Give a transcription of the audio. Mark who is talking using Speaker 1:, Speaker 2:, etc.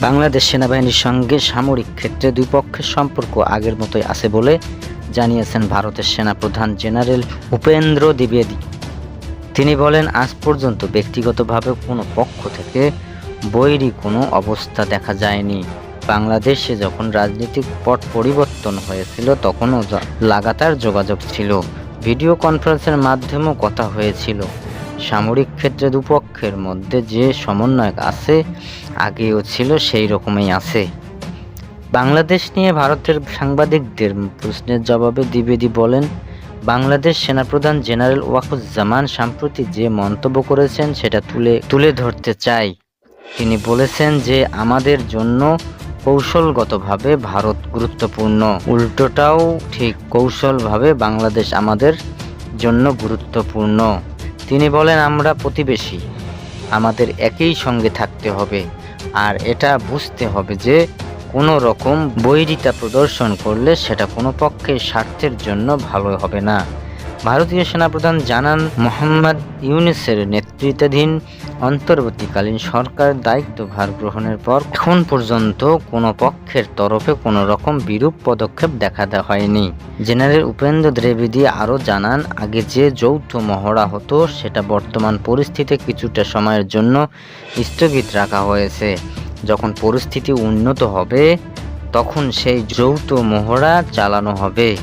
Speaker 1: বাংলাদেশ সেনাবাহিনীর সঙ্গে সামরিক ক্ষেত্রে দুই পক্ষের সম্পর্ক আগের মতোই আছে বলে জানিয়েছেন ভারতের সেনাপ্রধান জেনারেল উপেন্দ্র দ্বিবেদী। তিনি বলেন, আজ পর্যন্ত ব্যক্তিগতভাবে কোনো পক্ষ থেকে বৈরী কোনো অবস্থা দেখা যায়নি। বাংলাদেশে যখন রাজনৈতিক পট পরিবর্তন হয়েছিল, তখনও লাগাতার যোগাযোগ ছিল। ভিডিও কনফারেন্সের মাধ্যমেও কথা হয়েছিল। সামরিক ক্ষেত্রে দুপক্ষের মধ্যে যে সমন্বয় আছে, আগেও ছিল, সেই রকমই আছে। বাংলাদেশ নিয়ে ভারতের সাংবাদিকদের প্রশ্নের জবাবে দ্বিবেদী বলেন, বাংলাদেশ সেনাপ্রধান জেনারেল ওয়াকুজ্জামান সাম্প্রতি যে মন্তব্য করেছেন, সেটা তুলে তুলে ধরতে চাই। তিনি বলেছেন যে, আমাদের জন্য কৌশলগতভাবে ভারত গুরুত্বপূর্ণ। উল্টোটাও ঠিক কৌশলভাবে বাংলাদেশ আমাদের জন্য গুরুত্বপূর্ণ। তিনি বলেন, আমরা প্রতিবেশী। আমাদের একই সঙ্গে থাকতে হবে আর এটা বুঝতে হবে যে কোনো রকম বৈরিতা প্রদর্শন করলে সেটা কোনো পক্ষের স্বার্থের জন্য ভালো হবে না। ভারতীয় সেনাপ্রধান জানান, মোহাম্মদ ইউনিসের নেতৃত্বাধীন অন্তর্বর্তীকালীন সরকার দায়িত্বভার গ্রহণের পর এখন পর্যন্ত কোনো পক্ষের তরফে কোনো রকম বিরূপ পদক্ষেপ দেখা দেওয়া হয়নি। জেনারেল উপেন্দ্র দ্বিবেদী আরও জানান, আগে যে যৌথ মহড়া হতো, সেটা বর্তমান পরিস্থিতিতে কিছুটা সময়ের জন্য স্থগিত রাখা হয়েছে। যখন পরিস্থিতি উন্নত হবে, তখন সেই যৌথ মহড়া চালানো হবে।